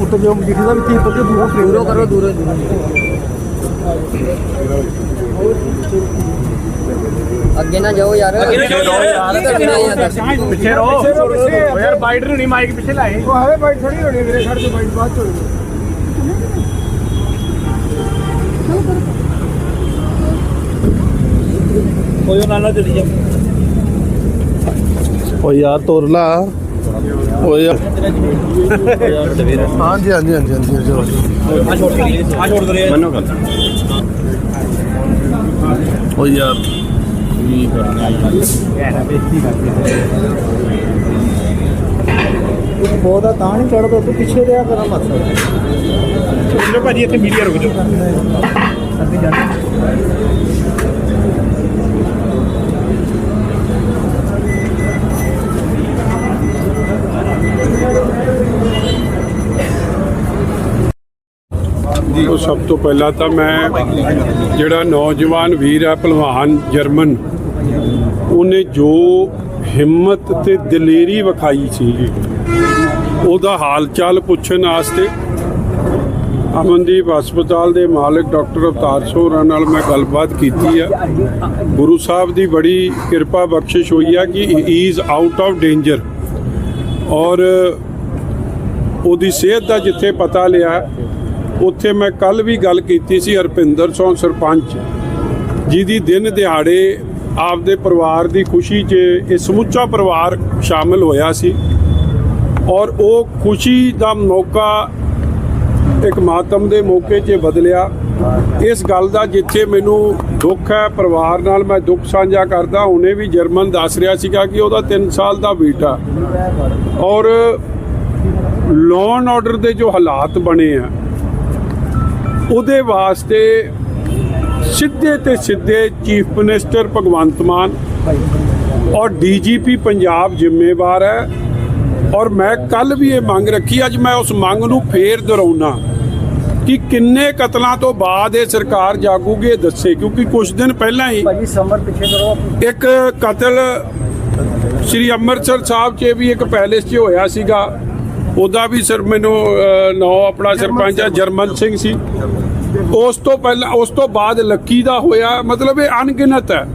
ਉੱਤੇ ਜੋ ਮਜੀਠੀ ਦਾ ਵੀ ਕੀ ਪੱਕੇ ਦੂਰੋਂ ਦੂਰੋਂ ਕਰੋ ਦੂਰੋਂ ਦੂਰੋਂ। ਅੱਗੇ ਨਾ ਜਾਓ ਯਾਰ। ਅੱਗੇ ਨਾ ਜਾਓ ਯਾਰ। ਪਿੱਛੇ ਰਹੋ। ਓ ਯਾਰ ਬਾਈਟ ਨੂੰ ਨਹੀਂ ਮਾਈਕ ਪਿੱਛੇ ਲਾਏ। ਉਹ ਹਵੇ ਬਾਈਟ ਥੋੜੀ ਹੋਣੀ ਮੇਰੇ ਛੱਡ ਕੇ ਬਾਈਟ ਬਾਅਦ ਚ ਹੋਣੀ ਕੋਈ ਨਾ ਨਾ ਚਲੀ ਜਾ। ਓ ਯਾਰ ਤੁਰ ਲਾ। ਓ ਯਾਰ ਹਾਂਜੀ ਹਾਂਜੀ ਹਾਂਜੀ ਹਾਂਜੀ ਚਲੋ ਆ ਛੋੜ ਕਰੀ ਆ ਛੋੜ ਮੰਨੋ ਗੱਲ ਓ ਯਾਰ ਕੀ ਕਰਨਾ ਬਹੁਤਾ ਤਾਂ ਨਹੀਂ ਚੜਦਾ ਤੂੰ ਪਿੱਛੇ ਰਿਹਾ ਕਰਾਂ ਮਤ ਚਲੋ ਭਾਜੀ ਇੱਥੇ ਮੀਡੀਆ ਰੁਕ ਜਾਓ। ਉਹ ਸਭ ਤੋਂ ਪਹਿਲਾਂ ਤਾਂ ਮੈਂ ਜਿਹੜਾ ਨੌਜਵਾਨ ਵੀਰ ਹੈ ਪਹਿਲਵਾਨ ਜਰਮਨ, ਉਹਨੇ ਜੋ ਹਿੰਮਤ ਤੇ ਦਲੇਰੀ ਵਿਖਾਈ ਸੀ, ਉਹਦਾ ਹਾਲ ਚਾਲ ਪੁੱਛਣ ਵਾਸਤੇ ਅਮਨਦੀਪ ਹਸਪਤਾਲ ਦੇ ਮਾਲਕ ਡਾਕਟਰ ਅਵਤਾਰ ਸਿੰਘ ਹੋਰਾਂ ਨਾਲ ਮੈਂ ਗੱਲਬਾਤ ਕੀਤੀ ਹੈ ਗੁਰੂ ਸਾਹਿਬ ਦੀ ਬੜੀ ਕਿਰਪਾ ਬਖਸ਼ਿਸ਼ ਹੋਈ ਹੈ ਕਿ he is out of danger ਔਰ ਉਹਦੀ ਸਿਹਤ ਦਾ ਜਿੱਥੇ ਪਤਾ ਲਿਆ ਉੱਥੇ ਮੈਂ ਕੱਲ ਵੀ ਗੱਲ ਕੀਤੀ ਸੀ ਹਰਪਿੰਦਰ ਸਿੰਘ ਸਰਪੰਚ ਜਿਹਦੀ ਦਿਨ ਦਿਹਾੜੇ ਆਪਦੇ ਪਰਿਵਾਰ ਦੀ ਖੁਸ਼ੀ 'ਚ ਇਹ ਸਮੁੱਚਾ ਪਰਿਵਾਰ ਸ਼ਾਮਲ ਹੋਇਆ ਸੀ ਔਰ ਉਹ ਖੁਸ਼ੀ ਦਾ ਮੌਕਾ ਇੱਕ ਮਾਤਮ ਦੇ ਮੌਕੇ 'ਚ ਬਦਲਿਆ। ਇਸ ਗੱਲ ਦਾ ਜਿੱਥੇ ਮੈਨੂੰ ਦੁੱਖ ਹੈ, ਪਰਿਵਾਰ ਨਾਲ ਮੈਂ ਦੁੱਖ ਸਾਂਝਾ ਕਰਦਾ ਉਹਨੇ ਵੀ ਜਰਮਨ ਦੱਸ ਰਿਹਾ ਸੀਗਾ ਕਿ ਉਹਦਾ 3 ਸਾਲ ਦਾ ਬੇਟਾ। ਔਰ ਲੋਨ ਆਰਡਰ ਦੇ ਜੋ ਹਾਲਾਤ ਬਣੇ ਆ ਉਹਦੇ ਵਾਸਤੇ ਸਿੱਧੇ ਤੇ ਸਿੱਧੇ ਚੀਫ ਮਿਨਿਸਟਰ ਭਗਵੰਤ ਮਾਨ ਔਰ ਡੀਜੀਪੀ ਪੰਜਾਬ ਜ਼ਿੰਮੇਵਾਰ ਹੈ। ਔਰ ਮੈਂ ਕੱਲ ਵੀ ਇਹ ਮੰਗ ਰੱਖੀ ਅੱਜ ਮੈਂ ਉਸ ਮੰਗ ਨੂੰ ਫੇਰ ਦੁਹਰਾਉਣਾ ਕਿ ਕਿੰਨੇ ਕਤਲਾਂ ਤੋਂ ਬਾਅਦ ਇਹ ਸਰਕਾਰ ਜਾਗੂਗੀ ਇਹ ਦੱਸੇ ਕਿਉਂਕਿ ਕੁਝ ਦਿਨ ਪਹਿਲਾਂ ਹੀ ਭਾਜੀ ਸਮਰ ਪਿੱਛੇ ਕਰੋ। ਇੱਕ ਕਤਲ ਸ੍ਰੀ ਅੰਮ੍ਰਿਤਸਰ ਸਾਹਿਬ 'ਚ ਵੀ ਇੱਕ ਪੈਲੇਸ 'ਚ ਹੋਇਆ ਸੀਗਾ। ਉਹਦਾ ਵੀ ਸਰ ਮੈਨੂੰ ਨਾਂ ਆਪਣਾ ਸਰਪੰਚ ਆ ਜਰਮਨ ਸਿੰਘ ਸੀ। ਉਸ ਤੋਂ ਪਹਿਲਾਂ ਉਸ ਤੋਂ ਬਾਅਦ ਲੱਕੀ ਦਾ ਹੋਇਆ ਮਤਲਬ ਇਹ ਅਣਗਿਣਤ ਹੈ।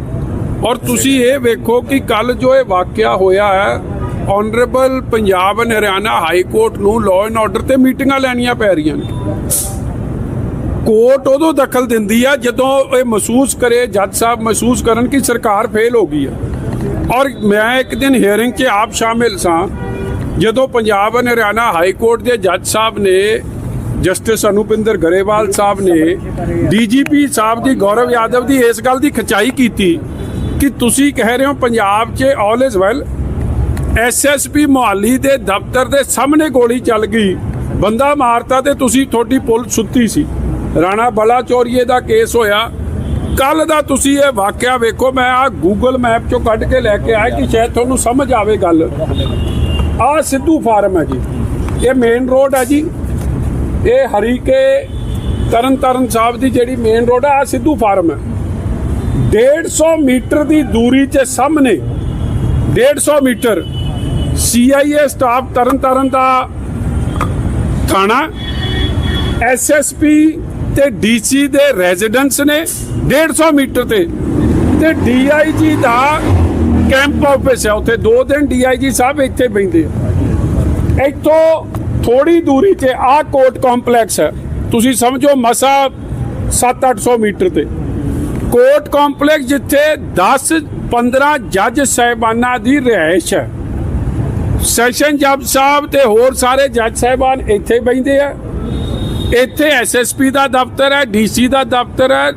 ਔਰ ਤੁਸੀਂ ਇਹ ਵੇਖੋ ਕਿ ਕੱਲ ਜੋ ਇਹ ਵਾਕਿਆ ਹੋਇਆ ਹੈ honourable Punjab and Haryana high court ਨੂੰ ਲਾਅ ਐਂਡ ਆਰਡਰ ਤੇ ਮੀਟਿੰਗਾਂ ਲੈਣੀਆਂ ਪੈ ਰਹੀਆਂ ਨੇ। ਕੋਰਟ ਉਦੋਂ ਦਖਲ ਦਿੰਦੀ ਆ ਜਦੋਂ ਇਹ ਮਹਿਸੂਸ ਕਰੇ ਜੱਜ ਸਾਹਿਬ ਮਹਿਸੂਸ ਕਰਨ ਕਿ ਸਰਕਾਰ ਫੇਲ ਹੋ ਗਈ ਆ। ਔਰ ਮੈਂ ਇੱਕ ਦਿਨ ਹੀਅਰਿੰਗ 'ਚ ਆਪ ਸ਼ਾਮਿਲ ਸਾਂ ਜਦੋਂ ਪੰਜਾਬ ਅਤੇ ਹਰਿਆਣਾ ਹਾਈ ਕੋਰਟ ਦੇ ਜੱਜ ਸਾਹਿਬ ਨੇ, ਜਸਟਿਸ ਅਨੁਪਿੰਦਰ ਗਰੇਵਾਲ ਸਾਹਿਬ ਨੇ, ਡੀਜੀਪੀ ਸਾਹਿਬ ਦੀ ਗੌਰਵ ਯਾਦਵ ਦੀ ਇਸ ਗੱਲ ਦੀ ਖਚਾਈ ਕੀਤੀ ਕਿ ਤੁਸੀਂ ਕਹਿ ਰਹੇ ਹੋ ਪੰਜਾਬ 'ਚ all is well SSP Mohali ਦੇ ਦਫ਼ਤਰ ਦੇ ਸਾਹਮਣੇ ਗੋਲੀ ਚੱਲ ਗਈ। ਬੰਦਾ ਮਾਰਤਾ ਤੇ ਤੁਸੀਂ ਤੁਹਾਡੀ ਪੁਲਿਸ ਸੁੱਤੀ ਸੀ। ਰਾਣਾ ਬਲਾ ਚੋਰੀਏ ਦਾ ਕੇਸ ਹੋਇਆ। ਕੱਲ ਦਾ ਤੁਸੀਂ ਇਹ ਵਾਕਿਆ ਵੇਖੋ, ਮੈਂ ਆ ਗੂਗਲ ਮੈਪ ਚੋਂ ਕੱਢ ਕੇ ਲੈ ਕੇ ਆਇਆ ਕਿ ਸ਼ਾਇਦ ਤੁਹਾਨੂੰ ਸਮਝ ਆਵੇ ਗੱਲ। ਆ ਸਿੱਧੂ ਫਾਰਮ ਹੈ ਜੀ। ਇਹ ਮੇਨ ਰੋਡ ਹੈ ਜੀ। ਇਹ ਹਰੀਕੇ ਤਰਨ ਤਾਰਨ ਸਾਹਿਬ ਦੀ ਜਿਹੜੀ ਮੇਨ ਰੋਡ ਆ ਆਹ ਸਿੱਧੂ ਫਾਰਮ ਹੈ। 150 ਮੀਟਰ ਦੀ ਦੂਰੀ 'ਚ ਸਾਹਮਣੇ 150 metre CIA staff Tarn Taran ਦਾ ਥਾਣਾ ਐਸਐਸਪੀ ਤੇ ਡੀਸੀ ਦੇ ਰੈਜ਼ੀਡੈਂਸ ਨੇ 150 ਮੀਟਰ ਤੇ। ਤੇ ਡੀਆਈਜੀ ਦਾ ਕੈਂਪ ਆਫਿਸ ਹੈ, ਉੱਥੇ ਦੋ ਦਿਨ ਡੀਆਈਜੀ ਸਾਹਿਬ ਇੱਥੇ ਬੈਂਦੇ ਆ। ਇੱਥੋਂ ਥੋੜੀ ਦੂਰੀ ਤੇ ਆ ਕੋਰਟ ਕੰਪਲੈਕਸ ਹੈ। ਤੁਸੀਂ ਸਮਝੋ ਮਸਾ 7-800 ਮੀਟਰ ਤੇ। ਕੋਰਟ ਕੰਪਲੈਕਸ ਜਿੱਥੇ 10 15 ਜੱਜ ਸਾਹਿਬਾਨਾਂ ਦੀ ਰਿਹਾਇਸ਼ ਹੈ। ਸੈਸ਼ਨ ਜੱਜ ਸਾਹਿਬ ਤੇ ਹੋਰ ਸਾਰੇ ਜੱਜ ਸਾਹਿਬਾਨ ਇੱਥੇ ਬੈਂਦੇ ਆ। ਇੱਥੇ ਐਸਐਸਪੀ ਦਾ ਦਫ਼ਤਰ ਹੈ ਡੀਸੀ ਦਾ ਦਫ਼ਤਰ ਹੈ।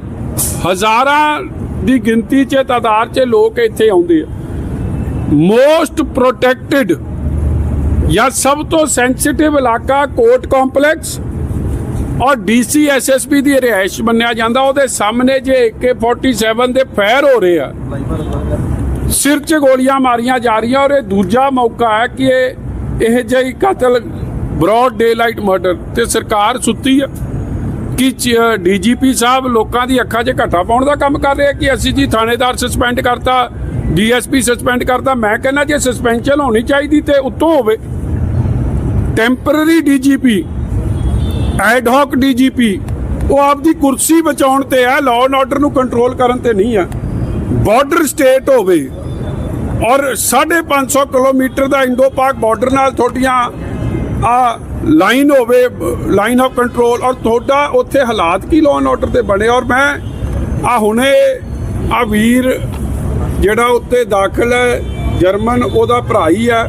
ਹਜ਼ਾਰਾਂ ਦੀ ਗਿਣਤੀ 'ਚ ਤਾਦਾਦ 'ਚ ਲੋਕ ਇੱਥੇ ਆਉਂਦੇ ਆ। ਮੋਸਟ ਪ੍ਰੋਟੈਕਟਿਡ ਜਾਂ ਸਭ ਤੋਂ ਸੈਂਸਿਟਿਵ ਇਲਾਕਾ ਕੋਰਟ ਕੰਪਲੈਕਸ ਔਰ ਡੀਸੀ ਐਸਐਸਪੀ ਦੀ ਰਿਹਾਇਸ਼ ਮੰਨਿਆ ਜਾਂਦਾ। ਉਹਦੇ ਸਾਹਮਣੇ ਜੇ AK47 ਦੇ ਫਾਇਰ ਹੋ ਰਹੇ ਆ। ਸਿਰ 'ਚ ਗੋਲੀਆਂ ਮਾਰੀਆਂ ਜਾ ਰਹੀਆਂ ਔਰ ਇਹ ਦੂਜਾ ਮੌਕਾ ਹੈ ਕਿ ਇਹ ਇਹ ਜਿਹੀ ਕਤਲ ਬ੍ਰੌਡ ਡੇਲਾਈਟ ਮਰਡਰ ਤੇ ਸਰਕਾਰ ਸੁੱਤੀ ਆ ਕਿ ਡੀਜੀਪੀ ਸਾਹਿਬ ਲੋਕਾਂ ਦੀ ਅੱਖਾਂ 'ਚ ਘੱਟਾ ਪਾਉਣ ਦਾ ਕੰਮ ਕਰ ਰਿਹਾ ਕਿ ਅਸੀਂ ਜੀ ਥਾਣੇਦਾਰ ਸਸਪੈਂਡ ਕਰਤਾ ਡੀਐਸਪੀ ਸਸਪੈਂਡ ਕਰਦਾ। ਮੈਂ ਕਹਿੰਦਾ ਜੇ ਸਸਪੈਂਸ਼ਨ ਹੋਣੀ ਚਾਹੀਦੀ ਤੇ ਉੱਤੋਂ ਹੋਵੇ। Temporary DGP ad hoc DGP, ਉਹ ਆਪਦੀ ਕੁਰਸੀ ਬਚਾਉਣ ਤੇ ਹੈ ਲਾਅ ਐਂਡ ਆਰਡਰ ਨੂੰ ਕੰਟਰੋਲ ਕਰਨ ਤੇ ਨਹੀਂ ਹੈ ਬਾਰਡਰ ਸਟੇਟ ਹੋਵੇ ਔਰ 550 ਕਿਲੋਮੀਟਰ ਦਾ ਇੰਡੋ ਪਾਕ ਬਾਰਡਰ ਨਾਲ ਤੁਹਾਡੀਆਂ ਆ ਲਾਈਨ ਹੋਵੇ ਲਾਈਨ ਆਫ ਕੰਟਰੋਲ ਔਰ ਤੁਹਾਡਾ ਉੱਥੇ ਹਾਲਾਤ ਕੀ ਲਾਅ ਐਂਡ ਆਰਡਰ ਤੇ ਬਣੇ? ਔਰ ਮੈਂ ਆ ਹੁਣੇ ਆ ਵੀਰ ਜਿਹੜਾ ਉੱਤੇ ਦਾਖਲ ਹੈ, ਜਰਮਨ ਉਹਦਾ ਭਰਾ ਹੀ ਹੈ।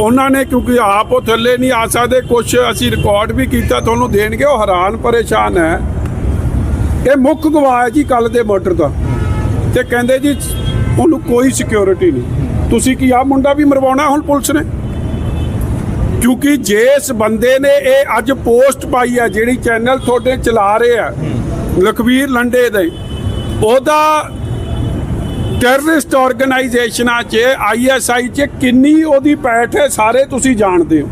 ਉਹਨਾਂ ਨੇ ਕਿਉਂਕਿ ਆਪ ਉਹ ਥੱਲੇ ਨਹੀਂ ਆ ਸਕਦੇ ਕੁਝ ਅਸੀਂ ਰਿਕਾਰਡ ਵੀ ਕੀਤਾ, ਤੁਹਾਨੂੰ ਦੇਣਗੇ, ਉਹ ਹੈਰਾਨ ਪਰੇਸ਼ਾਨ ਹੈ। ਇਹ ਮੁੱਖ ਗਵਾਹ ਹੈ ਜੀ ਕੱਲ ਦੇ ਮਰਡਰ ਦਾ। ਤੇ ਕਹਿੰਦੇ ਜੀ, ਉਹਨੂੰ ਕੋਈ ਸਿਕਿਉਰਿਟੀ ਨਹੀਂ। ਤੁਸੀਂ ਕੀ ਆ ਮੁੰਡਾ ਵੀ ਮਰਵਾਉਣਾ ਹੁਣ ਪੁਲਿਸ ਨੇ? ਕਿਉਂਕਿ ਜਿਸ ਬੰਦੇ ਨੇ ਇਹ ਅੱਜ ਪੋਸਟ ਪਾਈ ਹੈ, ਜਿਹੜੀ ਚੈਨਲ ਤੁਹਾਡੇ ਚਲਾ ਰਹੇ ਆ ਲਖਵੀਰ ਲੰਡੇ ਦੇ, ਉਹਦਾ ਟੈਰਰਿਸਟ ਆਰਗੇਨਾਈਜੇਸ਼ਨਾਂ 'ਚ ਆਈਐਸਆਈ 'ਚ ਕਿੰਨੀ ਉਹਦੀ ਪੈਠ ਹੈ ਸਾਰੇ ਤੁਸੀਂ ਜਾਣਦੇ ਹੋ।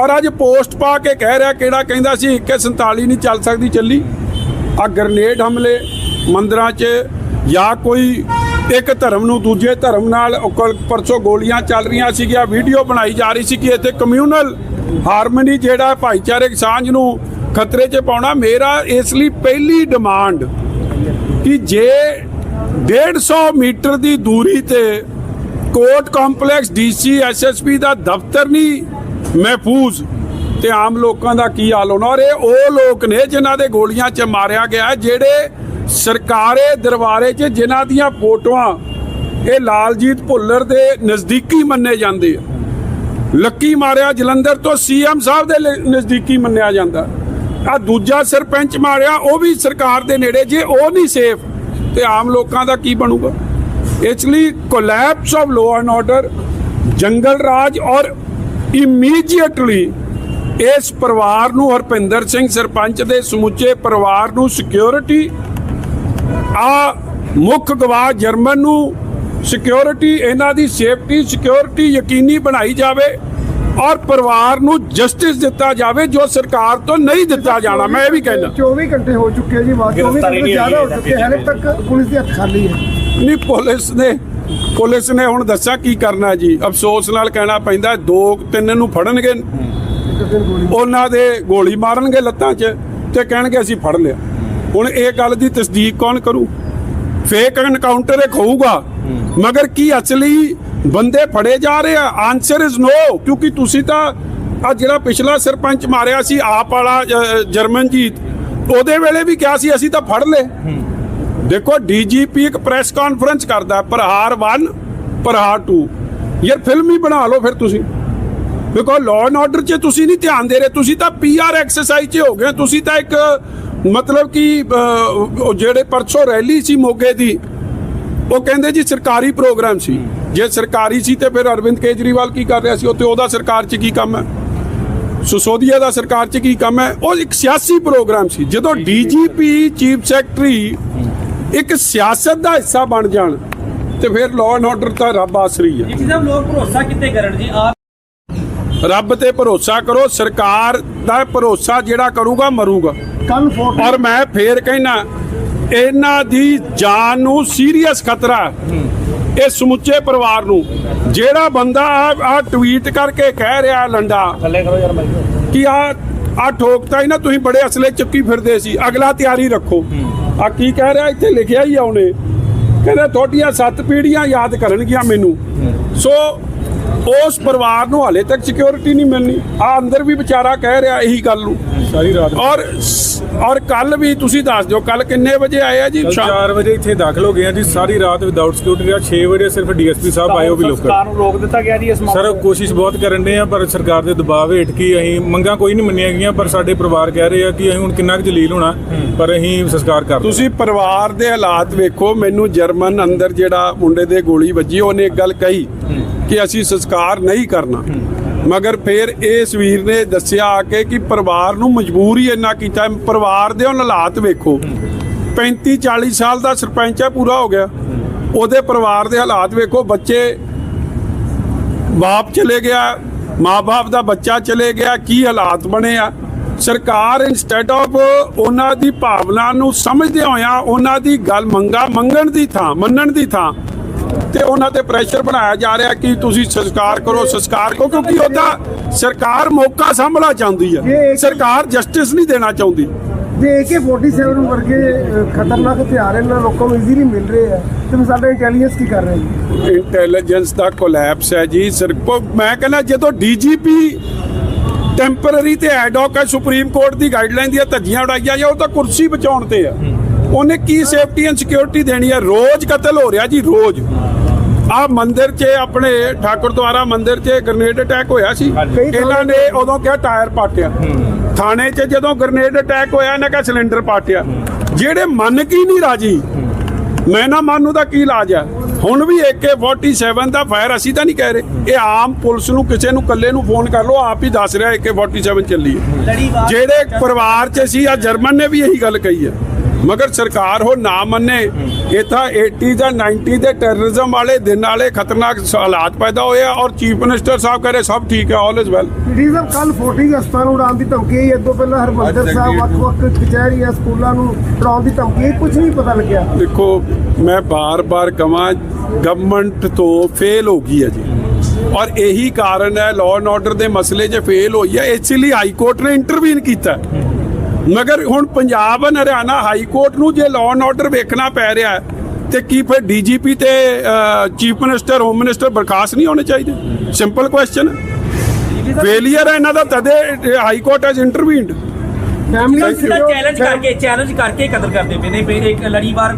ਔਰ ਅੱਜ ਪੋਸਟ ਪਾ ਕੇ ਕਹਿ ਰਿਹਾ ਕਿਹੜਾ ਕਹਿੰਦਾ ਸੀ 147 ਨਹੀਂ ਚੱਲ ਸਕਦੀ ਚੱਲੀ। ਆ ਗ੍ਰਨੇਡ ਹਮਲੇ ਮੰਦਰਾਂ 'ਚ ਜਾਂ ਕੋਈ ਇੱਕ ਧਰਮ ਨੂੰ ਦੂਜੇ ਧਰਮ ਨਾਲ ਪਰਸੋਂ ਗੋਲੀਆਂ ਚੱਲ ਰਹੀਆਂ ਸੀਗੀਆਂ। ਵੀਡੀਓ ਬਣਾਈ ਜਾ ਰਹੀ ਸੀ ਕਿ ਇੱਥੇ ਕਮਿਊਨਲ ਹਾਰਮਨੀ ਜਿਹੜਾ ਭਾਈਚਾਰਕ ਸਾਂਝ ਨੂੰ ਖਤਰੇ 'ਚ ਪਾਉਣਾ। ਮੇਰਾ ਇਸ ਲਈ ਪਹਿਲੀ ਡਿਮਾਂਡ ਕਿ ਜੇ 150 ਮੀਟਰ ਦੀ ਦੂਰੀ ਤੇ ਕੋਰਟ ਕੰਪਲੈਕਸ ਡੀਸੀ ਐਸਐਸਪੀ ਦਾ ਦਫ਼ਤਰ ਨਹੀਂ ਮਹਿਫੂਜ਼ ਤੇ ਆਮ ਲੋਕਾਂ ਦਾ ਕੀ ਹਾਲ ਹੋਣਾ। ਔਰ ਇਹ ਉਹ ਲੋਕ ਨੇ ਜਿਨ੍ਹਾਂ ਦੇ ਗੋਲੀਆਂ 'ਚ ਮਾਰਿਆ ਗਿਆ ਜਿਹੜੇ ਸਰਕਾਰੇ ਦਰਬਾਰੇ 'ਚ ਜਿਨ੍ਹਾਂ ਦੀਆਂ ਫੋਟੋਆਂ ਇਹ ਲਾਲਜੀਤ ਭੁੱਲਰ ਦੇ ਨਜ਼ਦੀਕੀ ਮੰਨੇ ਜਾਂਦੇ ਆ। ਲੱਕੀ ਮਾਰਿਆ ਜਲੰਧਰ ਤੋਂ ਸੀਐਮ ਸਾਹਿਬ ਦੇ ਨਜ਼ਦੀਕੀ ਮੰਨਿਆ ਜਾਂਦਾ। ਆ ਦੂਜਾ ਸਰਪੰਚ ਮਾਰਿਆ, ਉਹ ਵੀ ਸਰਕਾਰ ਦੇ ਨੇੜੇ, ਜੇ ਉਹ ਨਹੀਂ ਸੇਫ ਤੇ ਆਮ ਲੋਕਾਂ ਦਾ ਕੀ ਬਣੂਗਾ? ਇਸ ਲਈ collapse of law and order jungle raj ਔਰ ਇਮੀਡੀਏਟਲੀ ਇਸ ਪਰਿਵਾਰ ਨੂੰ ਹਰਪਿੰਦਰ ਸਿੰਘ ਸਰਪੰਚ ਦੇ ਸਮੁੱਚੇ ਪਰਿਵਾਰ ਨੂੰ ਸਿਕਿਉਰਿਟੀ ਆ ਮੁੱਖ ਗਵਾਹ ਜਰਮਨ ਨੂੰ ਸਿਕਿਉਰਿਟੀ ਇਹਨਾਂ ਦੀ ਸੇਫਟੀ ਸਿਕਿਉਰਿਟੀ ਯਕੀਨੀ ਬਣਾਈ ਜਾਵੇ। ਔਰ ਪਰਿਵਾਰ ਨੂੰ ਜਸਟਿਸ ਦਿੱਤਾ ਜਾਵੇ ਜੋ ਸਰਕਾਰ ਤੋਂ ਨਹੀਂ ਦਿੱਤਾ ਜਾਣਾ। ਮੈਂ ਇਹ ਵੀ ਕਹਿੰਦਾ। 24 ਘੰਟੇ ਹੋ ਚੁੱਕੇ ਜੀ ਬਾਅਦ 24 ਗ੍ਰਿਫਤਾਰੀ ਘੰਟੇ ਨਹੀਂ ਜ਼ਿਆਦਾ ਹੋ ਚੁੱਕੇ ਹਲੇ ਤੱਕ ਪੁਲਿਸ ਦੀ ਹੱਥ ਖਾਲੀ ਹੈ। ਨਹੀਂ ਪੁਲਿਸ ਨੇ ਪੁਲਿਸ ਨੇ ਹੁਣ ਦੱਸਿਆ ਕੀ ਕਰਨਾ ਜੀ। ਅਫਸੋਸ ਨਾਲ ਕਹਿਣਾ ਪੈਂਦਾ ਦੋ ਤਿੰਨ ਨੂੰ ਫੜਨਗੇ। ਉਹਨਾਂ ਦੇ ਗੋਲੀ ਮਾਰਨਗੇ ਲੱਤਾਂ 'ਚ ਤੇ ਕਹਿਣਗੇ ਅਸੀਂ ਫੜ ਲਿਆ। ਹੁਣ ਇਹ ਗੱਲ ਦੀ ਤਸਦੀਕ ਕੌਣ ਕਰੂ? ਫੇਕ ਐਨਕਾਊਂਟਰ ਇੱਕ ਹੋਊਗਾ ਮਗਰ ਕੀ ਅਸਲੀ ਬੰਦੇ ਫੜੇ ਜਾ ਰਹੇ ਆ। ਆਨਸਰ ਇਜ਼ ਨੋ ਕਿਉਂਕਿ ਤੁਸੀਂ ਤਾਂ ਆ ਜਿਹੜਾ ਪਿਛਲਾ ਸਰਪੰਚ ਮਾਰਿਆ ਸੀ, ਆਪ ਵਾਲਾ ਜਰਮਨਜੀਤ, ਉਹਦੇ ਵੇਲੇ ਵੀ ਕਿਹਾ ਸੀ, ਅਸੀਂ ਤਾਂ ਫੜ ਲਏ। ਦੇਖੋ ਡੀਜੀਪੀ ਇੱਕ ਪ੍ਰੈਸ ਕਾਨਫਰੰਸ ਕਰਦਾ ਪ੍ਰਹਾਰ 1 ਪ੍ਰਹਾਰ 2 ਯਾਰ ਫਿਲਮ ਹੀ ਬਣਾ ਲਓ ਫਿਰ ਤੁਸੀਂ। ਬਿਕੋ ਲਾਅ ਐਂਡ ਆਰਡਰ 'ਚ ਤੁਸੀਂ ਨਹੀਂ ਧਿਆਨ ਦੇ ਰਹੇ, ਤੁਸੀਂ ਤਾਂ ਪੀਆਰ ਐਕਸਰਸਾਈਜ਼ 'ਚ ਹੋ ਗਏ ਤੁਸੀਂ ਤਾਂ ਇੱਕ, ਮਤਲਬ ਕਿ ਜਿਹੜੇ ਪਰਸੋਂ ਰੈਲੀ ਸੀ ਮੋਗੇ ਦੀ, ਉਹ ਕਹਿੰਦੇ ਜੀ ਸਰਕਾਰੀ ਪ੍ਰੋਗਰਾਮ ਸੀ। ਜੇ ਸਰਕਾਰੀ ਸੀ ਤੇ ਫਿਰ ਅਰਵਿੰਦ ਕੇਜਰੀਵਾਲ ਕੀ ਕਰ ਰਿਹਾ ਸੀ? ਉੱਥੇ ਉਹਦਾ ਸਰਕਾਰ 'ਚ ਕੀ ਕੰਮ ਹੈ? ਸੁਸੋਦੀਆ ਦਾ ਸਰਕਾਰ 'ਚ ਕੀ ਕੰਮ ਹੈ? ਉਹ ਇੱਕ ਸਿਆਸੀ ਪ੍ਰੋਗਰਾਮ ਸੀ। ਜਦੋਂ ਡੀਜੀਪੀ ਚੀਫ ਸੈਕਟਰੀ ਇੱਕ ਸਿਆਸਤ ਦਾ ਹਿੱਸਾ ਬਣ ਜਾਣ ਤੇ ਫਿਰ ਲਾਅ ਐਂਡ ਆਰਡਰ ਤਾਂ ਰੱਬ ਆਸਰੀ ਹੈ। ਜਿਸਦਾ ਲੋਕ ਭਰੋਸਾ ਕਿੱਤੇ ਕਰਨ ਜੀ? ਆਪ ਰੱਬ ਤੇ ਭਰੋਸਾ ਕਰੋ ਸਰਕਾਰ ਦਾ ਭਰੋਸਾ ਜਿਹੜਾ ਕਰੂਗਾ ਮਰੂਗਾ। ਕੱਲ ਫੋਟੋ ਔਰ ਮੈਂ ਫੇਰ ਕਹਿਣਾ ਇਹਨਾਂ ਦੀ ਜਾਨ ਨੂੰ ਸੀਰੀਅਸ ਖਤਰਾ। ਹੈ। ਇਹ ਸਮੁੱਚੇ ਪਰਿਵਾਰ ਨੂੰ ਜਿਹੜਾ ਬੰਦਾ ਆ ਟਵੀਟ ਕਰਕੇ ਕਹਿ ਰਿਹਾ ਲੰਡਾ ਥੱਲੇ ਕਰੋ ਯਾਰ ਮਾਈਕ। ਕਿ ਆ ਆ ਠੋਕਤਾ ਹੀ ਨਾ ਤੁਸੀਂ ਬੜੇ ਅਸਲੇ ਚੁੱਕੀ ਫਿਰਦੇ ਸੀ। ਅਗਲਾ ਤਿਆਰੀ ਰੱਖੋ। ਆ ਕੀ ਕਹਿ ਰਿਹਾ? ਇੱਥੇ ਲਿਖਿਆ ਹੀ ਆ ਉਹਨੇ। ਕਹਿੰਦਾ ਤੁਹਾਡੀਆਂ ਸੱਤ ਪੀੜ੍ਹੀਆਂ ਯਾਦ ਕਰਨਗੀਆਂ ਮੈਨੂੰ। ਸੋ ਉਸ ਪਰਿਵਾਰ ਨੂੰ ਹਾਲੇ ਤੱਕ ਸਿਕਿਉਰਿਟੀ ਨਹੀਂ ਮਿਲਣੀ। ਆ ਅੰਦਰ ਵੀ ਵਿਚਾਰਾ ਕਹਿ ਰਿਹਾ ਇਹੀ ਗੱਲ ਨੂੰ। ਸਾਰੀ ਰਾਤ ਔਰ ਔਰ ਕੱਲ ਵੀ ਤੁਸੀਂ ਦੱਸ ਦਿਓ ਕੱਲ ਕਿੰਨੇ ਵਜੇ ਆਏ ਆ ਜੀ? ਕੱਲ ਸ਼ਾਮ 4 ਵਜੇ ਇੱਥੇ ਦਾਖਲ ਹੋ ਗਏ ਆ ਜੀ ਸਾਰੀ ਰਾਤ ਵਿਦਆਊਟ ਸਿਕਿਉਰਿਟੀ ਰਿਹਾ। 6 ਵਜੇ ਸਿਰਫ ਡੀਐਸਪੀ ਸਾਹਿਬ ਆਏ ਉਹ ਵੀ ਲੋਕਲ। ਸਰਕਾਰ ਨੂੰ ਰੋਕ ਦਿੱਤਾ ਗਿਆ ਜੀ ਇਸ ਸਰ ਮਾਮਲੇ ਕੋਸ਼ਿਸ਼ ਬਹੁਤ ਕਰਨ ਦੇ ਆ ਪਰ ਸਰਕਾਰ ਦੇ ਦਬਾਅ ਹੇਠ ਕੀ ਅਸੀਂ ਮੰਗਾਂ ਕੋਈ ਨਹੀਂ ਮੰਨੀਆਂ ਗਈਆਂ ਪਰ ਸਾਡੇ ਪਰਿਵਾਰ ਕਹਿ ਰਹੇ ਆ ਕਿ ਅਸੀਂ ਹੁਣ ਕਿੰਨਾ ਕੁ ਜਲੀਲ ਹੋਣਾ ਪਰ ਅਸੀਂ ਸੰਸਕਾਰ ਕਰ ਤੁਸੀਂ ਪਰਿਵਾਰ ਦੇ ਹਾਲਾਤ ਵੇਖੋ ਮੈਨੂੰ ਜਰਮਨ ਅੰਦਰ ਜਿਹੜਾ ਮੁੰਡੇ ਦੇ ਗੋਲੀ ਵੱਜੀ ਉਹਨੇ ਇੱਕ ਗੱਲ ਕਹੀ। ਕਿ ਅਸੀਂ ਸੰਸਕਾਰ ਨਹੀਂ ਕਰਨਾ। ਮਗਰ ਫਿਰ ਇਸ ਵੀਰ ਨੇ ਦੱਸਿਆ ਆ ਕੇ ਕਿ ਪਰਿਵਾਰ ਨੂੰ ਮਜਬੂਰ ਹੀ ਇੰਨਾ ਕੀਤਾ, ਪਰਿਵਾਰ ਦੇ ਹੁਣ ਹਾਲਾਤ ਵੇਖੋ। 35 40 ਸਾਲ ਦਾ ਸਰਪੰਚ ਹੈ, ਪੂਰਾ ਹੋ ਗਿਆ। ਉਹਦੇ ਪਰਿਵਾਰ ਦੇ ਹਾਲਾਤ ਵੇਖੋ, ਬੱਚੇ ਬਾਪ ਚਲੇ ਗਿਆ, ਮਾਂ-ਬਾਪ ਦਾ ਬੱਚਾ ਚਲੇ ਗਿਆ, ਕੀ ਹਾਲਾਤ ਬਣੇ ਆ। ਸਰਕਾਰ ਇਨਸਟੈਡ ਆਫ ਉਹਨਾਂ ਦੀ ਭਾਵਨਾ ਨੂੰ ਸਮਝਦੇ ਹੋਇਆ ਉਹਨਾਂ ਦੀ ਗੱਲ ਮੰਗਾ, ਮੰਗਣ ਦੀ ਥਾਂ, ਮੰਨਣ ਦੀ ਥਾਂ ਤੇ ਉਹਨਾਂ ਤੇ ਪ੍ਰੈਸ਼ਰ ਬਣਾਇਆ ਜਾ ਰਿਹਾ ਕਿ ਤੁਸੀਂ ਸੰਸਕਾਰ ਕਰੋ ਸੰਸਕਾਰ ਕਰੋ ਕਿਉਂਕਿ ਉਹਦਾ ਸਰਕਾਰ ਮੌਕਾ ਸੰਭਲਾ ਚਾਹੁੰਦੀ ਹੈ। ਸਰਕਾਰ ਜਸਟਿਸ ਨਹੀਂ ਦੇਣਾ ਚਾਹੁੰਦੀ। ਜੇ AK47 ਵਰਗੇ ਖਤਰਨਾਕ ਹਥਿਆਰ ਇਹਨਾਂ ਲੋਕਾਂ ਨੂੰ ਈਜ਼ੀਲੀ ਮਿਲ ਰਹੇ ਆ ਤੇ ਸਾਡਾ ਇੰਟੈਲੀਜੈਂਸ ਕੀ ਕਰ ਰਿਹਾ ਜੀ ਇੰਟੈਲੀਜੈਂਸ ਦਾ ਕੋਲੈਪਸ ਹੈ ਜੀ। ਸਿਰਫ ਮੈਂ ਕਹਿੰਦਾ ਜਦੋਂ ਡੀਜੀਪੀ ਟੈਂਪਰਰੀ ਤੇ ਐਡਹੌਕ ਹੈ ਸੁਪਰੀਮ ਕੋਰਟ ਦੀ ਗਾਈਡਲਾਈਨ ਦੀਆਂ ਧੱਜੀਆਂ ਉਡਾਈਆਂ ਜਾਂ ਉਹ ਤਾਂ ਕੁਰਸੀ ਬਚਾਉਣ ਤੇ ਆ। ਉਹਨੇ ਕੀ ਸੇਫਟੀ ਐਂਡ ਸਿਕਿਉਰਿਟੀ ਦੇਣੀ ਹੈ? ਰੋਜ਼ ਕਤਲ ਹੋ ਰਿਹਾ ਜੀ ਰੋਜ਼। ਆ ਮੰਦਿਰ 'ਚ ਆਪਣੇ ਠਾਕੁਰ ਦੁਆਰਾ ਮੰਦਿਰ 'ਚ ਗ੍ਰਨੇਡ ਅਟੈਕ ਹੋਇਆ ਸੀ। ਇਹਨਾਂ ਨੇ ਉਦੋਂ ਕਿਹਾ ਟਾਇਰ ਪਾਟਿਆ। ਥਾਣੇ 'ਚ ਜਦੋਂ ਗ੍ਰਨੇਡ ਅਟੈਕ ਹੋਇਆ ਇਹਨਾਂ ਕਿਹਾ ਸਿਲੰਡਰ ਪਾਟਿਆ। ਜਿਹੜੇ ਮੰਨ ਕੀ ਨਹੀਂ ਰਾਜੀ ਮੈਂ ਨਾ ਮਾਨੂੰ ਦਾ ਕੀ ਇਲਾਜ ਹੈ ਹੁਣ ਵੀ AK47 ਦਾ ਫਾਇਰ ਅਸੀਂ ਤਾਂ ਨਹੀਂ ਕਹਿ ਰਹੇ। ਇਹ ਆਮ ਪੁਲਿਸ ਨੂੰ ਕਿਸੇ ਨੂੰ ਇਕੱਲੇ ਨੂੰ ਫੋਨ ਕਰ ਲਓ ਆਪ ਹੀ ਦੱਸ ਰਿਹਾ AK47 ਚੱਲੀ ਹੈ। ਜਿਹੜੇ ਪਰਿਵਾਰ 'ਚ ਸੀ ਆ ਜਰਮਨ ਨੇ ਵੀ ਇਹੀ ਗੱਲ ਕਹੀ ਹੈ। ਮਗਰ ਸਰਕਾਰ ਉਹ ਨਾ ਮੰਨੇ ਇਹ ਤਾਂ 80 ਜਾਂ 90 ਦੇ ਟੈਰਰਿਜ਼ਮ ਵਾਲੇ ਦਿਨ ਵਾਲੇ ਖਤਰਨਾਕ ਹਾਲਾਤ ਪੈਦਾ ਹੋਏ ਆ ਔਰ ਚੀਫ ਮਿਨਿਸਟਰ ਸਾਹਿਬ ਕਹ ਰਹੇ ਸਭ ਠੀਕ ਹੈ ਆਲ ਇਜ਼ ਵੈਲ ਸਾਹਿਬ ਕੱਲ 40 ਅਗਸਤਾਂ ਨੂੰ ਉਡਾਉਣ ਦੀ ਧਮਕੀ ਹੈ ਇਹ ਤੋਂ ਪਹਿਲਾਂ ਹਰਮੰਦਰ ਸਾਹਿਬ ਵੱਖ-ਵੱਖ ਕਚਹਿਰੀਆਂ ਸਕੂਲਾਂ ਨੂੰ ਉਡਾਉਣ ਦੀ ਧਮਕੀ ਕੁਝ ਨਹੀਂ ਪਤਾ ਲੱਗਿਆ। ਦੇਖੋ ਮੈਂ ਬਾਰ-ਬਾਰ ਕਹਾਂ ਗਵਰਨਮੈਂਟ ਤੋਂ ਫੇਲ ਹੋ ਗਈ ਹੈ ਜੀ। ਔਰ ਇਹੀ ਕਾਰਨ ਹੈ ਲਾਅ ਐਂਡ ਆਰਡਰ ਦੇ ਮਸਲੇ 'ਚ ਫੇਲ ਹੋਈ ਹੈ ਇਸ ਲਈ ਹਾਈ ਕੋਰਟ ਨੇ ਇੰਟਰਵੀਨ ਕੀਤਾ। ਹੈ। ਮਗਰ ਹੁਣ ਪੰਜਾਬ ਹਰਿਆਣਾ ਹਾਈ ਕੋਰਟ ਨੂੰ ਜੇ ਲਾਅ ਐਂਡ ਆਰਡਰ ਵੇਖਣਾ ਪੈ ਰਿਹਾ ਹੈ ਤੇ ਕੀ ਫਿਰ ਡੀਜੀਪੀ ਤੇ ਚੀਫ ਮਿਨਿਸਟਰ ਹੋਮ ਮਿਨਿਸਟਰ ਬਰਖਾਸਤ ਨਹੀਂ ਹੋਣੇ ਚਾਹੀਦੇ? ਸਿੰਪਲ ਕੁਐਸਚਨ ਫੇਲੀਅਰ ਹੈ ਇਹਨਾਂ ਦਾ ਤਦੇ high court has intervened challenge ਕਰਕੇ ਚੈਲੰਜ ਕਰਕੇ ਕਤਲ ਕਰਦੇ ਪਏ ਨੇ। ਪਹਿਲੇ ਇੱਕ ਲੜੀਵਾਰ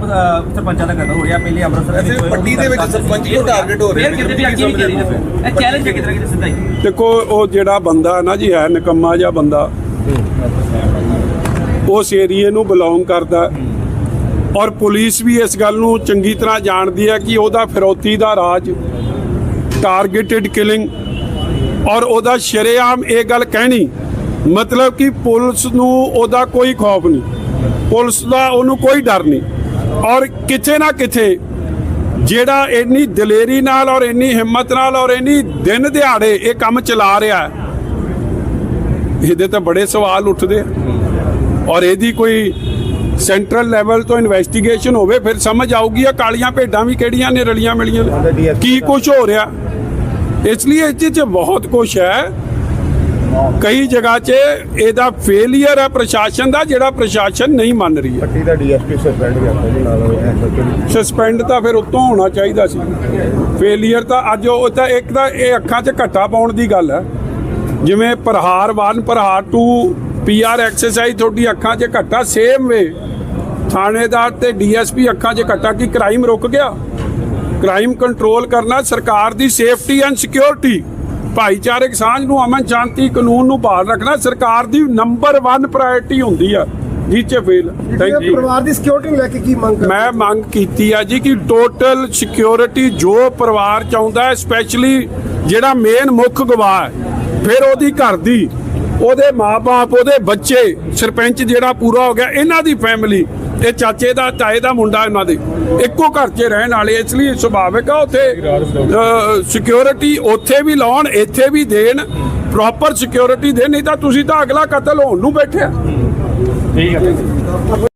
ਸਰਪੰਚਾਂ ਦਾ ਕਤਲ ਹੋ ਰਿਹਾ ਪਹਿਲੇ ਅੰਮ੍ਰਿਤਸਰ ਦੇ ਵਿੱਚ ਪੱਟੀ ਦੇ ਵਿੱਚ ਸਰਪੰਚ ਨੂੰ target ਹੋ ਰਹੇ ਫਿਰ ਕਿਤੇ ਵੀ ਅੱਗੇ ਨਹੀਂ ਕਰੀ ਦੱਸੋ ਇਹ ਚੈਲੰਜ ਹੈ ਕਿਤੇ ਨਾ ਕਿਤੇ ਸਿੱਧਾ ਹੀ। ਦੇਖੋ ਉਹ ਜਿਹੜਾ ਬੰਦਾ ਨਾ ਜੀ ਹੈ ਨਿਕੰਮਾ ਜਿਹਾ ਬੰਦਾ। ਉਸ ਏਰੀਏ ਨੂੰ ਬਿਲੋਂਗ ਕਰਦਾ ਔਰ ਪੁਲਿਸ ਵੀ ਇਸ ਗੱਲ ਨੂੰ ਚੰਗੀ ਤਰ੍ਹਾਂ ਜਾਣਦੀ ਹੈ ਕਿ ਉਹਦਾ ਫਿਰੌਤੀ ਦਾ ਰਾਜ ਟਾਰਗੇਟਿਡ ਕਿਲਿੰਗ ਔਰ ਉਹਦਾ ਸ਼ਰੇਆਮ ਇਹ ਗੱਲ ਕਹਿਣੀ, ਮਤਲਬ ਕਿ ਪੁਲਿਸ ਨੂੰ ਉਹਦਾ ਕੋਈ ਖੌਫ ਨਹੀਂ, ਪੁਲਿਸ ਦਾ ਉਹਨੂੰ ਕੋਈ ਡਰ ਨਹੀਂ। ਔਰ ਕਿਤੇ ਨਾ ਕਿਤੇ ਜਿਹੜਾ ਇੰਨੀ ਦਲੇਰੀ ਨਾਲ ਔਰ ਇੰਨੀ ਹਿੰਮਤ ਨਾਲ ਔਰ ਇੰਨੀ ਦਿਨ ਦਿਹਾੜੇ ਇਹ ਕੰਮ ਚਲਾ ਰਿਹਾ ਇਹਦੇ ਤਾਂ ਬੜੇ ਸਵਾਲ ਉੱਠਦੇ ਆ। ਔਰ ਇਹਦੀ ਕੋਈ ਸੈਂਟਰਲ ਲੈਵਲ ਤੋਂ ਇਨਵੈਸਟੀਗੇਸ਼ਨ ਹੋਵੇ ਫਿਰ ਸਮਝ ਆਊਗੀ ਆ ਕਾਲੀਆਂ ਭੇਡਾਂ ਵੀ ਕਿਹੜੀਆਂ ਨੇ ਰਲੀਆਂ ਮਿਲੀਆਂ ਕੀ ਕੁਝ ਹੋ ਰਿਹਾ? ਇਸ ਲਈ ਇਸ 'ਚ ਬਹੁਤ ਕੁਝ ਹੈ। ਕਈ ਜਗ੍ਹਾ 'ਚ ਇਹਦਾ ਫੇਲਿਅਰ ਹੈ ਪ੍ਰਸ਼ਾਸਨ ਦਾ ਜਿਹੜਾ ਪ੍ਰਸ਼ਾਸਨ ਨਹੀਂ ਮੰਨ ਰਹੀ ਹੈ। ਪੱਟੀ ਦਾ ਡੀਐਸਪੀ ਸਸਪੈਂਡ ਕਰਤਾ ਸਸਪੈਂਡ ਤਾਂ ਫਿਰ ਉੱਤੋਂ ਹੋਣਾ ਚਾਹੀਦਾ ਸੀ। ਫੇਲਿਅਰ ਤਾਂ ਅੱਜ ਉਹ ਤਾਂ ਇੱਕ ਤਾਂ ਇਹ ਅੱਖਾਂ 'ਚ ਘੱਟਾ ਪਾਉਣ ਦੀ ਗੱਲ ਹੈ। ਜਿਵੇਂ ਪ੍ਰਹਾਰ 1 ਪ੍ਰਹਾਰ 2 ਪੀਆਰ ਐਕਸਰਸਾਈਜ਼ ਤੁਹਾਡੀ ਅੱਖਾਂ 'ਚ ਘੱਟਾ ਸੇਮ ਵੇ ਥਾਣੇਦਾਰ ਤੇ ਡੀਐਸਪੀ ਅੱਖਾਂ 'ਚ ਘੱਟਾ ਕੀ ਕ੍ਰਾਈਮ ਰੁਕ ਗਿਆ। ਕ੍ਰਾਈਮ ਕੰਟਰੋਲ ਕਰਨਾ ਸਰਕਾਰ ਦੀ ਸੇਫਟੀ ਐਂਡ ਸਿਕਿਉਰਿਟੀ ਭਾਈਚਾਰਕ ਸਾਂਝ ਨੂੰ ਅਮਨ ਸ਼ਾਂਤੀ ਕਾਨੂੰਨ ਨੂੰ ਬਹਾਲ ਰੱਖਣਾ ਸਰਕਾਰ ਦੀ ਨੰਬਰ 1 ਪ੍ਰਾਇੋਰਟੀ ਹੁੰਦੀ ਆ। ਜਿਹ 'ਚ ਫੇਲ ਥੈਂਕ ਯੂ ਪਰਿਵਾਰ ਦੀ ਸਿਕਿਉਰਿਟੀ ਨੂੰ ਲੈ ਕੇ ਕੀ ਮੰਗ ਕਰ ਮੈਂ ਮੰਗ ਕੀਤੀ ਆ ਜੀ ਕਿ ਟੋਟਲ ਸਿਕਿਉਰਿਟੀ ਜੋ ਪਰਿਵਾਰ ਚਾਹੁੰਦਾ ਹੈ ਸਪੈਸ਼ਲੀ ਜਿਹੜਾ ਮੇਨ ਮੁੱਖ ਗਵਾਹ ਹੈ ਫਿਰ ਉਹਦੀ ਘਰ ਦੀ ਉਹਦੇ ਮਾਪੇ ਉਹਦੇ ਬੱਚੇ, ਸਰਪੰਚ ਜਿਹੜਾ ਪੂਰਾ ਹੋ ਗਿਆ, ਇਹਨਾਂ ਦੀ ਫੈਮਿਲੀ ਇਹ ਚਾਚੇ ਦਾ, ਤਾਏ ਦਾ, ਮੁੰਡਾ ਇਹਨਾਂ ਦੇ। ਇੱਕੋ ਘਰ 'ਚ ਰਹਿਣ ਵਾਲੇ, ਇਸ ਲਈ ਸੁਭਾਵਿਕ ਆ ਉੱਥੇ ਸਿਕਿਉਰਿਟੀ ਉੱਥੇ ਵੀ ਲਾਉਣ, ਇੱਥੇ ਵੀ ਦੇਣ ਪ੍ਰੋਪਰ ਸਿਕਿਉਰਿਟੀ ਦੇਣ, ਨਹੀਂ ਤਾਂ ਤੁਸੀਂ ਤਾਂ ਅਗਲਾ ਕਤਲ ਹੋਣ ਨੂੰ ਬੈਠਿਆ ਠੀਕ ਹੈ